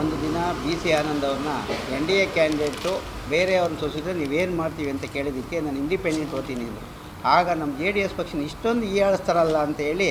ಒಂದು ದಿನ B C Anand ಅವ್ರನ್ನ ಎನ್ ಡಿ ಎ ಕ್ಯಾಂಡಿಡೇಟು ಬೇರೆಯವ್ರನ್ನ ಸೋಸಿದ್ರೆ ನೀವೇನು ಮಾಡ್ತೀವಿ ಅಂತ ಕೇಳಿದ್ದಕ್ಕೆ ನಾನು ಇಂಡಿಪೆಂಡೆಂಟ್ ಓದ್ತೀನಿ ಅಂದರು. ಆಗ ನಮ್ಮ ಜೆ ಡಿ ಎಸ್ ಪಕ್ಷನ ಇಷ್ಟೊಂದು ಈಯಾಳಿಸ್ತಾರಲ್ಲ ಅಂತ ಹೇಳಿ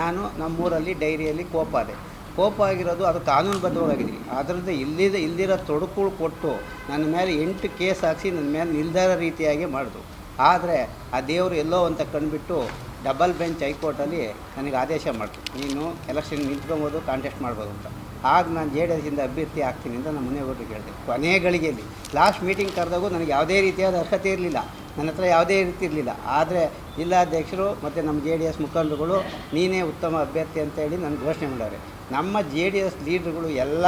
ನಾನು ನಮ್ಮೂರಲ್ಲಿ ಡೈರಿಯಲ್ಲಿ ಕೋಪ ಅದೆ ಕೋಪ ಆಗಿರೋದು ಅದು ಕಾನೂನುಬದ್ಧವಾಗಿದ್ದೀನಿ ಅದರಿಂದ ಇಲ್ಲಿದ ಇಲ್ದಿರೋ ತೊಡಕುಳು ಕೊಟ್ಟು ನನ್ನ ಮೇಲೆ ಎಂಟು ಕೇಸ್ ಹಾಕಿಸಿ ನನ್ನ ಮೇಲೆ ನಿಲ್ದಾರ ರೀತಿಯಾಗಿ ಮಾಡಿದ್ರು ಆದರೆ ಆ ದೇವರು ಎಲ್ಲೋ ಅಂತ ಕಂಡುಬಿಟ್ಟು ಡಬಲ್ ಬೆಂಚ್ ಹೈಕೋರ್ಟಲ್ಲಿ ನನಗೆ ಆದೇಶ ಮಾಡ್ತು. ನೀನು ಎಲೆಕ್ಷನ್ ನಿಂತ್ಕೊಬೋದು, ಕಾಂಟೆಸ್ಟ್ ಮಾಡ್ಬೋದು ಅಂತ. ಆಗ ನಾನು ಜೆ ಡಿ ಎಸ್ಸಿಂದ ಅಭ್ಯರ್ಥಿ ಆಗ್ತೀನಿ ಅಂತ ನಮ್ಮ ಮನೆಯವ್ರಿಗೆ ಕೇಳಿದೆ ಕೊನೆ ಗಳಿಗೆಯಲ್ಲಿ ಲಾಸ್ಟ್ ಮೀಟಿಂಗ್ ಕರೆದಾಗೂ ನನಗೆ ಯಾವುದೇ ರೀತಿಯಾದ ಅರ್ಹತೆ ಇರಲಿಲ್ಲ. ನನ್ನ ಹತ್ರ ಯಾವುದೇ ರೀತಿ ಇರಲಿಲ್ಲ. ಆದರೆ ಜಿಲ್ಲಾಧ್ಯಕ್ಷರು ಮತ್ತು ನಮ್ಮ ಜೆ ಡಿ ಎಸ್ ಮುಖಂಡರುಗಳು, ನೀನೇ ಉತ್ತಮ ಅಭ್ಯರ್ಥಿ ಅಂತ ಹೇಳಿ ನನಗೆ ಘೋಷಣೆ ಮಾಡಾರೆ ನಮ್ಮ ಜೆ ಡಿ ಎಸ್ ಲೀಡ್ರುಗಳು ಎಲ್ಲ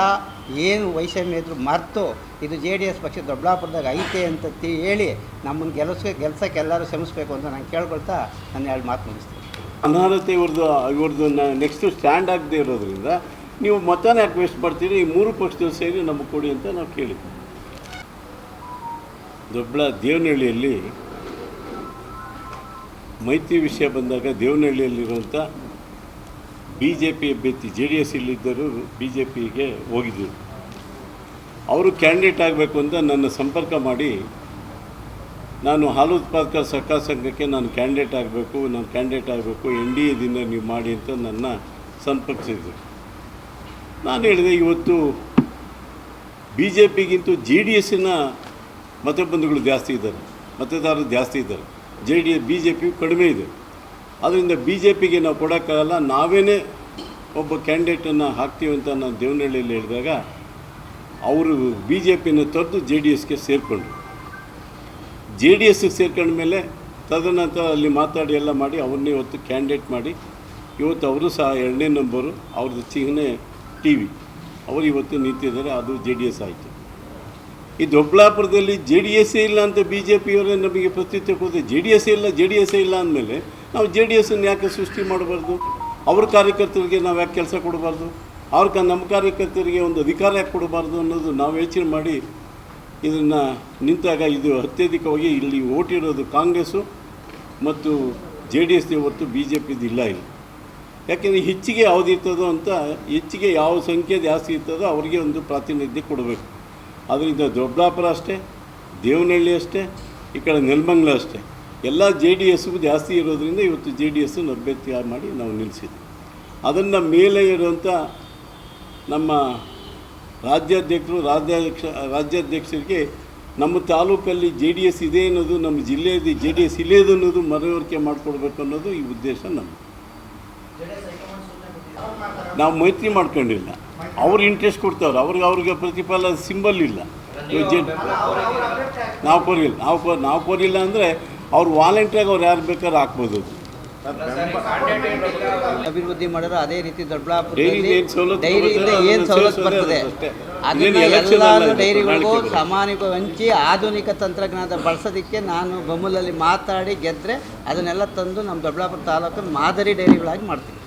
ಏನು ವೈಷಮ್ಯ ಇದ್ರು ಮರೆತು ಇದು ಜೆ ಡಿ ಎಸ್ ಪಕ್ಷ ದೊಡ್ಡಾಪುರದಾಗ ಐತೆ ಅಂತ ಹೇಳಿ ನಮ್ಮನ್ನು ಗೆಲ್ಸ ಗೆಲ್ಸಕ್ಕೆ ಎಲ್ಲರೂ ಶ್ರಮಿಸ್ಬೇಕು ಅಂತ ನಾನು ಕೇಳ್ಕೊಳ್ತಾ ನಾನು ಎರಡು ಮಾತು ಮುಗಿಸ್ತೀನಿ. ಅನರ್ಹತೆ ಇವ್ರದ್ದು ಇವ್ರದ್ದು ನೆಕ್ಸ್ಟ್ ಸ್ಟ್ಯಾಂಡ್ ಆಗದೆ ಇರೋದ್ರಿಂದ ನೀವು ಮತನ ಯಾಕೆ ವೇಸ್ಟ್ ಮಾಡ್ತೀರಿ, ಈ ಮೂರು ಪಕ್ಷದವ್ರು ಸೇರಿ ನಮಗೆ ಕೊಡಿ ಅಂತ ನಾವು ಕೇಳಿದ್ವಿ. ದೊಡ್ಡ ದೇವನಹಳ್ಳಿಯಲ್ಲಿ ಮೈತ್ರಿ ವಿಷಯ ಬಂದಾಗ ದೇವನಹಳ್ಳಿಯಲ್ಲಿರುವಂಥ ಬಿ ಜೆ ಪಿ ಅಭ್ಯರ್ಥಿ ಜೆ ಡಿ ಎಸ್ ಇಲ್ಲಿದ್ದರು ಬಿ ಜೆ ಪಿಗೆ ಹೋಗಿದ್ದರು. ಅವರು ಕ್ಯಾಂಡಿಡೇಟ್ ಆಗಬೇಕು ಅಂತ ನನ್ನ ಸಂಪರ್ಕ ಮಾಡಿ, ನಾನು ಹಾಲು ಉತ್ಪಾದಕರ ಸಹಕಾರ ಸಂಘಕ್ಕೆ ನಾನು ಕ್ಯಾಂಡಿಡೇಟ್ ಆಗಬೇಕು, ನಾನು ಕ್ಯಾಂಡಿಡೇಟ್ ಆಗಬೇಕು, ಎನ್ ಡಿ ಎದಿಂದ ನೀವು ಮಾಡಿ ಅಂತ ನನ್ನ ಸಂಪರ್ಕಿಸಿದ್ರು. ನಾನು ಹೇಳಿದೆ, ಇವತ್ತು ಬಿ ಜೆ ಪಿಗಿಂತೂ ಜೆ ಡಿ ಎಸ್ಸಿನ ಮತಬಂಧುಗಳು ಜಾಸ್ತಿ ಇದ್ದಾರೆ, ಮತದಾರರು ಜಾಸ್ತಿ ಇದ್ದಾರೆ. J D B J P ಕಡಿಮೆ ಇದೆ. ಅದರಿಂದ ಬಿ ಜೆ ಪಿಗೆ ನಾವು ಕೊಡೋಕ್ಕಾಗಲ್ಲ. ನಾವೇ ಒಬ್ಬ ಕ್ಯಾಂಡಿಡೇಟನ್ನು ಹಾಕ್ತೀವಿ ಅಂತ ನಾನು ದೇವನಹಳ್ಳಿಯಲ್ಲಿ ಹೇಳಿದಾಗ, ಅವರು ಬಿ ಜೆ ಪಿನ ತೊರೆದು ಜೆ ಡಿ ಎಸ್ಗೆ ಸೇರಿಕೊಂಡ್ರು. ಜೆ ಡಿ ಎಸ್ಗೆ ಸೇರ್ಕೊಂಡ ಮೇಲೆ ತದನಂತರ ಅಲ್ಲಿ ಮಾತಾಡಿ ಎಲ್ಲ ಮಾಡಿ ಅವ್ರನ್ನೇ ಇವತ್ತು ಕ್ಯಾಂಡಿಡೇಟ್ ಮಾಡಿ, ಇವತ್ತು ಅವರು ಸಹ ಎರಡನೇ ನಂಬರು, ಅವ್ರದ್ದು ಚಿಹ್ನೆ ಟಿ ವಿ ಅವರು ಇವತ್ತು ನಿಂತಿದ್ದಾರೆ, ಅದು ಜೆ ಡಿ ಎಸ್ ಆಯಿತು. ಈ ದೊಡ್ಡಬಳ್ಳಾಪುರದಲ್ಲಿ ಜೆ ಡಿ ಎಸ್ಸೇ ಇಲ್ಲ ಅಂತ ಬಿ ಜೆ ಪಿಯವರೇ ನಮಗೆ ಪ್ರತ್ಯುತ್ತರ ಕೊಡ್ತಾರೆ. ಜೆ ಡಿ ಎಸ್ ಇಲ್ಲ, ಜೆ ಡಿ ಎಸ್ಸೇ ಇಲ್ಲ ಅಂದಮೇಲೆ ನಾವು ಜೆ ಡಿ ಎಸ್ಸನ್ನು ಯಾಕೆ ಸೃಷ್ಟಿ ಮಾಡಬಾರ್ದು? ಅವ್ರ ಕಾರ್ಯಕರ್ತರಿಗೆ ನಾವು ಯಾಕೆ ಕೆಲಸ ಕೊಡಬಾರ್ದು? ಅವ್ರ ನಮ್ಮ ಕಾರ್ಯಕರ್ತರಿಗೆ ಒಂದು ಅಧಿಕಾರ ಯಾಕೆ ಕೊಡಬಾರ್ದು ಅನ್ನೋದು ನಾವು ಯೋಚನೆ ಮಾಡಿ ಇದನ್ನು ನಿಂತಾಗ ಇದು ಅತ್ಯಧಿಕವಾಗಿ ಇಲ್ಲಿ ಓಟಿರೋದು ಕಾಂಗ್ರೆಸ್ಸು ಮತ್ತು ಜೆ ಡಿ ಎಸ್ ಹೊರತು ಬಿ ಜೆ ಪಿದು ಇಲ್ಲ ಇಲ್ಲಿ. ಯಾಕೆಂದರೆ ಹೆಚ್ಚಿಗೆ ಯಾವ್ದು ಇರ್ತದೋ ಅಂತ ಹೆಚ್ಚಿಗೆ ಯಾವ ಸಂಖ್ಯೆ ಜಾಸ್ತಿ ಇರ್ತದೋ ಅವರಿಗೆ ಒಂದು ಪ್ರಾತಿನಿಧ್ಯ ಕೊಡಬೇಕು. ಅದರಿಂದ ದೊಡ್ಡಾಪುರ ಅಷ್ಟೇ, ದೇವನಹಳ್ಳಿ ಅಷ್ಟೇ, ಈ ಕಡೆ ನೆಲಮಂಗ್ಲ ಅಷ್ಟೇ. ಎಲ್ಲ ಜೆ ಡಿ ಎಸ್ಗೂ ಜಾಸ್ತಿ ಇರೋದ್ರಿಂದ ಇವತ್ತು ಜೆ ಡಿ ಎಸ್ಸನ್ನು ಅಭ್ಯರ್ಥಿ ಮಾಡಿ ನಾವು ನಿಲ್ಲಿಸಿದ್ವಿ ಅದನ್ನು ಮೇಲೆ ಇರುವಂಥ ನಮ್ಮ ರಾಜ್ಯಾಧ್ಯಕ್ಷರು, ರಾಜ್ಯಾಧ್ಯಕ್ಷ, ರಾಜ್ಯಾಧ್ಯಕ್ಷರಿಗೆ ನಮ್ಮ ತಾಲೂಕಲ್ಲಿ ಜೆ ಡಿ ಎಸ್ ಇದೆ ಅನ್ನೋದು, ನಮ್ಮ ಜಿಲ್ಲೆಯಲ್ಲಿ ಜೆ ಡಿ ಎಸ್ ಇಲ್ಲೇದು ಅನ್ನೋದು ಮನವರಿಕೆ ಮಾಡಿಕೊಡ್ಬೇಕು ಅನ್ನೋದು ಈ ಉದ್ದೇಶ ನಮ್ಮದು ನಾವು ಮೈತ್ರಿ ಮಾಡ್ಕೊಂಡಿಲ್ಲ. ಅವ್ರು ಇಂಟ್ರೆಸ್ಟ್ ಕೊಡ್ತಾವ್ರೆ. ಅವ್ರಿಗೆ ಅವ್ರಿಗೆ ಪ್ರತಿಫಲ ಸಿಂಬಲ್ ಇಲ್ಲ. ನಾವು ಕೋರಿಲ್ಲ ನಾವು ನಾವು ಕೋರಿಲ್ಲ ಅಂದರೆ ಅವ್ರು ವಾಲಂಟಿಯಾಗಿ ಅವ್ರು ಯಾರು ಬೇಕಾದ್ರೂ ಹಾಕ್ಬೋದು ಅಭಿವೃದ್ಧಿ ಮಾಡಿರೋ ಅದೇ ರೀತಿ ದೊಡ್ಡಬಳ್ಳಾಪುರದಲ್ಲಿ ಡೈರಿಯಿಂದ ಏನು ಸವಲತ್ತು ಬರ್ತದೆ. ಅದನ್ನ ಡೈರಿಗಳಿಗೂ ಪ್ರಣಾಳಿಕೆ ಹಂಚಿ ಆಧುನಿಕ ತಂತ್ರಜ್ಞಾನ ಬಳಸೋದಕ್ಕೆ ನಾನು ಬೊಮ್ಮಲಲ್ಲಿ ಮಾತಾಡಿ ಗೆದ್ದರೆ ಅದನ್ನೆಲ್ಲ ತಂದು ನಮ್ಮ ದೊಡ್ಡಬಳ್ಳಾಪುರ ತಾಲೂಕನ್ನು ಮಾದರಿ ಡೈರಿಗಳಾಗಿ ಮಾಡ್ತೀನಿ.